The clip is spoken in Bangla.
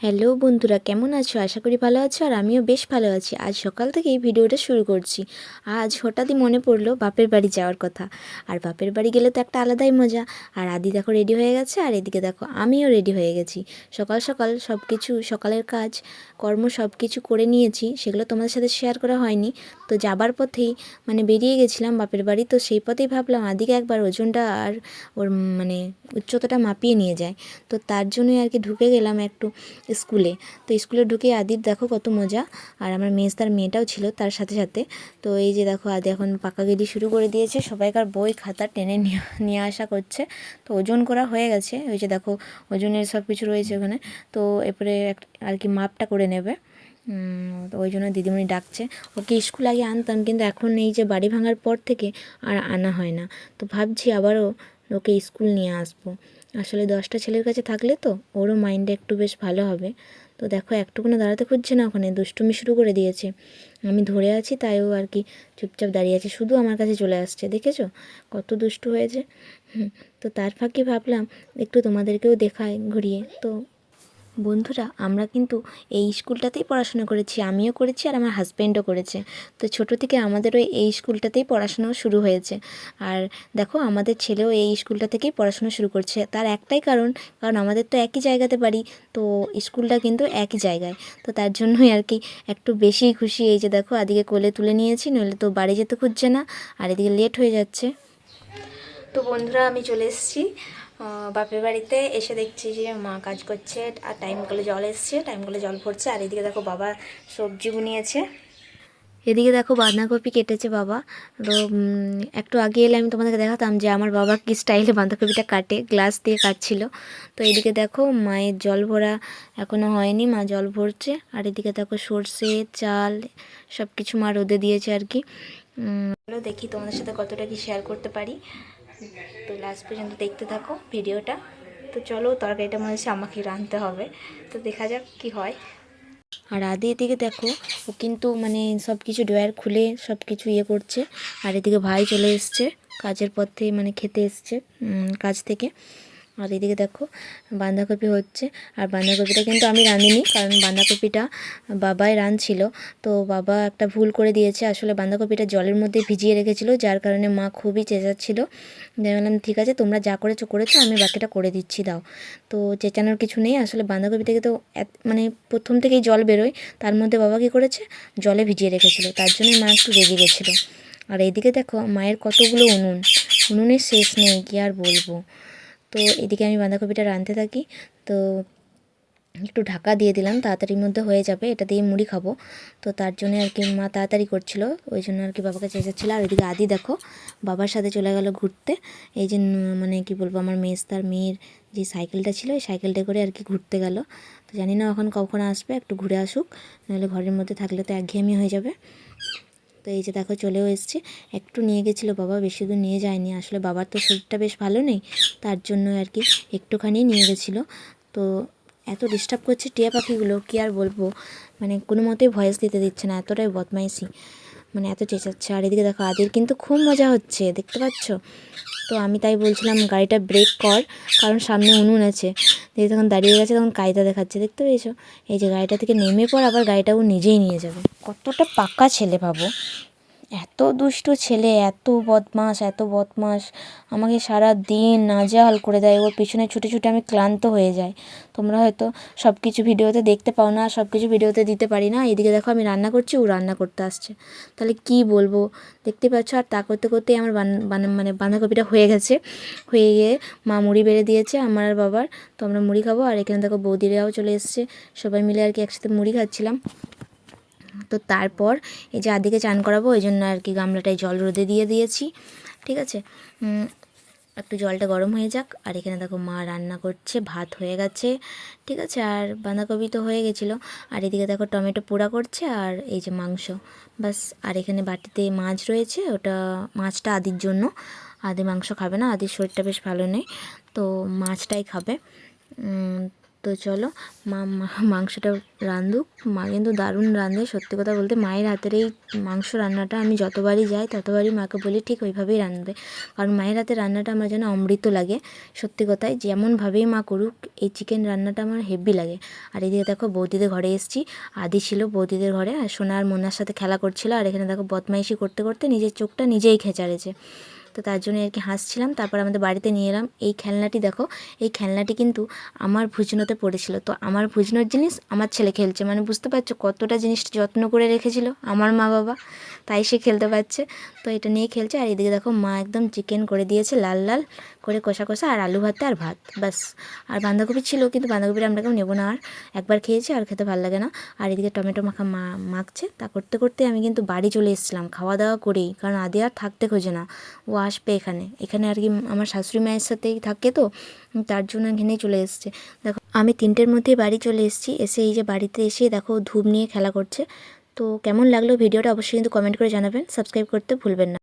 হ্যালো বন্ধুরা, কেমন আছো? আশা করি ভালো আছো আর আমিও বেশ ভালো আছি। আজ সকাল থেকে এই ভিডিওটা শুরু করছি। আজ হঠাৎই মনে পড়ল বাপের বাড়ি যাওয়ার কথা। আর বাপের বাড়ি গেলে তো একটা আলাদাই মজা। আর আদি দেখো রেডি হয়ে গেছে আর এদিকে দেখো আমিও রেডি হয়ে গেছি। সকাল সকাল সব কিছু সকালের কাজ, কর্ম সব কিছু করে নিয়েছি। সেগুলো তোমাদের সাথে শেয়ার করা হয়নি। তো যাবার পথেই মানে বেরিয়ে গেছিলাম বাপের বাড়ি। তো সেই পথেই ভাবলাম আদিকে একবার ওজনটা আর ওর মানে উচ্চতাটা মাপিয়ে নিয়ে যায় তো তার জন্যই আর কি ঢুকে গেলাম একটু। স্কুলে। তো স্কুলে ঢুকে আদির দেখো কত মজা। আর আমার মেজদার মেয়েটাও ছিল তার সাথে সাথে। তো এই যে দেখো আদি এখন পাকা পাকাগিরি শুরু করে দিয়েছে। সবাইকার বই, খাতা টেনে নিয়ে আসা করছে। তো ওজন করা হয়ে গেছে। ওই যে দেখো ওজনের সব কিছু রয়েছে ওখানে। তো এরপরে আর কি মাপটা করে নেবে। তো ওই জন্য দিদিমণি ডাকছে। ওকে স্কুল আগে আনতাম, কিন্তু এখন এই যে বাড়ি ভাঙার পর থেকে আর আনা হয় না। তো ভাবছি আবারও ওকে স্কুল নিয়ে আসব। আসলে দশটা ছেলের কাছে থাকলে তো ওরও মাইন্ডটা একটু বেশ ভালো হবে। তো দেখো একটুকুনো দাঁড়াতে খুঁজছে না ওখানে, দুষ্টুমি শুরু করে দিয়েছে। আমি ধরে আছি তাই ও আর কি চুপচাপ দাঁড়িয়ে আছে, শুধু আমার কাছে চলে আসছে, দেখেছ? কত দুষ্টু হয়েছে। তো তার ফাঁকে ভাবলাম একটু তোমাদেরকেও দেখায় ঘুরিয়ে। তো বন্ধুরা, আমরা কিন্তু এই স্কুলটাতেই পড়াশোনা করেছি, আমিও করেছি আর আমার হাজব্যান্ডও করেছে। তো ছোটো থেকে আমাদেরও এই স্কুলটাতেই পড়াশোনাও শুরু হয়েছে। আর দেখো, আমাদের ছেলেও এই স্কুলটা থেকেই পড়াশোনা শুরু করছে। তার একটাই কারণ কারণ আমাদের তো একই জায়গাতে বাড়ি, তো স্কুলটা কিন্তু একই জায়গায়। তো তার জন্যই আর কি একটু বেশি খুশি, এই যে দেখো, আদিকে কোলে তুলে নিয়েছি, নইলে তো বাড়ি যেতে খুঁজছে না, আর এদিকে লেট হয়ে যাচ্ছে। তো বন্ধুরা, আমি চলে এসেছি। বাপের বাড়িতে এসে দেখছি যে মা কাজ করছে, আর টাইম কলে জল এসছে টাইম কলে জল ভরছে, আর এদিকে দেখো বাবা সবজি বুনিয়েছে। এদিকে দেখো বাঁধাকপি কেটেছে বাবা। তো একটু আগে এলে আমি তোমাদেরকে দেখাতাম যে আমার বাবা কি স্টাইলে বাঁধাকপিটা কাটে গ্লাস দিয়ে কাটছিল। তো এদিকে দেখো মায়ের জল ভরা এখনও হয়নি, মা জল ভরছে। আর এদিকে দেখো সর্ষে, চাল সব কিছু মা রোদে দিয়েছে আর কি। দেখি তোমাদের সাথে কতটা কি শেয়ার করতে পারি। তো লাস্ট পর্যন্ত দেখতে থাকো ভিডিওটা তো চলো, তরকারিটা মনে হচ্ছে আমাকে রাঁধতে হবে। তো দেখা যাক কি হয়। আর আদি এদিকে দেখো, ও কিন্তু মানে সব কিছু ড্রয়ার খুলে সব কিছু ইয়ে করছে। আর এদিকে ভাই চলে এসছে, কাজের পথে মানে খেতে এসছে কাজ থেকে। আর এদিকে দেখো, বাঁধাকপি হচ্ছে। আর বাঁধাকপিটা কিন্তু আমি রাঁধিনি, কারণ বাঁধাকপিটা বাবাই রাঁধছিল। তো বাবা একটা ভুল করে দিয়েছে। আসলে বাঁধাকপিটা জলের মধ্যে ভিজিয়ে রেখেছিল, যার কারণে মা খুবই চেঁচাচ্ছিল। দিয়ে বললাম, ঠিক আছে, তোমরা যা করেছ করেছ, আমি বাকিটা করে দিচ্ছি, দাও। তো চেঁচানোর কিছু নেই। আসলে বাঁধাকপি থেকে তো মানে প্রথম থেকেই জল বেরোয়। তার মধ্যে বাবা কী করেছে? জলে ভিজিয়ে রেখেছিল। তার জন্যই মা একটু রেগে গেছিল। আর এইদিকে দেখো, মায়ের কতগুলো উনুন। উনুনের শেষ নেই, কি আর বলব? তো এদিকে আমি বাঁধাকপিটা রাঁধতে থাকি। তো একটু ঢাকা দিয়ে দিলাম, তাড়াতাড়ির মধ্যে হয়ে যাবে, এটা দিয়ে মুড়ি খাব। তো তার জন্য আর কি মা তাড়াতাড়ি করছিল, ওই জন্য আর কি বাবাকে চেঁচাচ্ছিল আর ওইদিকে আদি দেখো, বাবার সাথে চলে গেল ঘুরতে। এই যে মানে কি বলব, আমার মেস তার মেয়ের যে সাইকেলটা ছিল ওই সাইকেলটা করে আর কি ঘুরতে গেল। তো জানি না এখন কখন আসবে, একটু ঘুরে আসুক। নাহলে ঘরের মধ্যে থাকলে তো একঘেয়েমি হয়ে যাবে। তো এই যে দেখো চলেও এসছে। একটু নিয়ে গেছিল বাবা, বেশি দূর নিয়ে যায়নি। আসলে বাবার তো শরীরটা বেশ ভালো নেই, তার জন্য আর কি একটুখানি নিয়ে গেছিল। তো এত ডিস্টার্ব করছে টিয়া পাখিগুলো, কি আর বলব? মানে কোনো মতেই ভয়েস দিতে দিচ্ছে না, এতটাই বদমাইশি। মানে এত চেঁচাচ্ছে। আর এদিকে দেখো, আদির কিন্তু খুব মজা হচ্ছে, দেখতে পাচ্ছ? তো আমি তাই বলছিলাম, গাড়িটা ব্রেক কর, কারণ সামনে উনুন আছে। দিয়ে তখন দাঁড়িয়ে গেছে, তখন কায়দা দেখাচ্ছে, দেখতে পেয়েছ? এই যে গাড়িটা থেকে নেমে পর আবার গাড়িটা ও নিজেই নিয়ে যাবে। কতটা পাকা ছেলে ভাবো এত দুষ্টু ছেলে, এত বদমাস এত বদমাস আমাকে সারা দিন নাজেহাল করে দেয়। ওর পিছনে ছুটে ছুটে আমি ক্লান্ত হয়ে যাই। তোমরা হয়তো সব কিছু ভিডিওতে দেখতে পাও না সব কিছু ভিডিওতে দিতে পারি না। এদিকে দেখো আমি রান্না করছি, ও রান্না করতে আসছে। তাহলে কি বলব? দেখতে পাচ্ছ? আর তা করতে করতেই আমার মানে বাঁধাকপিটা হয়ে গেছে। হয়ে গিয়ে মা মুড়ি বেড়ে দিয়েছে, আমার আর বাবার। তো আমরা মুড়ি খাব। আর এখানে দেখো বৌদিরাও চলে এসছে। সবাই মিলে আর কি একসাথে মুড়ি খাচ্ছিলাম। তো তারপর এই যে আদিকে চান করাবো, ওই জন্য আর কি গামলাটায় জল রোদে দিয়ে দিয়েছি। ঠিক আছে? একটু জলটা গরম হয়ে যাক। আর এখানে দেখো মা রান্না করছে, ভাত হয়ে গেছে। ঠিক আছে? আর বাঁধাকপি তো হয়ে গেছিল। আর এদিকে দেখো টমেটো পোড়া করছে আর এই যে মাংস। বাস আর এখানে বাটিতে মাছ রয়েছে, ওটা মাছটা আদির জন্য। আদি মাংস খাবে না, আদির শরীরটা বেশ ভালো নেই, তো মাছটাই খাবে। তো চলো, মা মাংসটা রাঁধুক। মা কিন্তু দারুণ রাঁধে, সত্যি কথা বলতে মায়ের হাতের এই মাংস রান্নাটা আমি যতবারই যাই, ততবারই মাকে বলি ঠিক ওইভাবেই রাঁধবে। কারণ মায়ের হাতে রান্নাটা আমার যেন অমৃত লাগে। সত্যি কথাই, যেমনভাবেই মা করুক, এই চিকেন রান্নাটা আমার হেভি লাগে। আর এদিকে দেখো, বৌদিদের ঘরে এসেছি। আদি ছিল বৌদিদের ঘরে, আর সোনা আর মোনার সাথে খেলা করছিল। আর এখানে দেখো, বদমাইশি করতে করতে নিজের চোখটা নিজেই খেঁচারেছে তো তার জন্য আর কি হাসছিলাম। তারপর আমাদের বাড়িতে নিয়ে এলাম। এই খেলনাটি দেখো, এই খেলনাটি কিন্তু আমার ভুজনোতে পড়েছিল। তো আমার ভুজনোর জিনিস আমার ছেলে খেলছে। মানে বুঝতে পারছ কতটা জিনিসটা যত্ন করে রেখেছিল আমার মা বাবা। তাই সে খেলতে পারছে। তো এটা নিয়ে খেলছে। আর এদিকে দেখো মা একদম চিকেন করে দিয়েছে লাল লাল। করে কষা কষা আর আলু ভাতে আর ভাত, ব্যাস। আর বাঁধাকপি ছিল, কিন্তু বাঁধাকপিটা আমরা কেউ নেব না। আর একবার খেয়েছি, আর খেতে ভালো লাগে না। আর এদিকে টমেটো মাখা মা, মাখছে। তা করতে করতে আমি কিন্তু বাড়ি চলে এসেছিলাম, খাওয়া দাওয়া করেই। কারণ আদি আর থাকতে খোঁজে না। ও আসবে এখানে। এখানে আর কি আমার শাশুড়ি মায়ের সাথেই থাকে তো, তার জন্য এখানেই চলে এসছে। দেখো, আমি তিনটের মধ্যেই বাড়ি চলে এসেছি। এসে এই যে বাড়িতে এসে দেখো, ধূপ নিয়ে খেলা করছে। তো কেমন লাগল ভিডিওটা অবশ্যই কিন্তু কমেন্ট করে জানাবেন। সাবস্ক্রাইব করতে ভুলবেন না।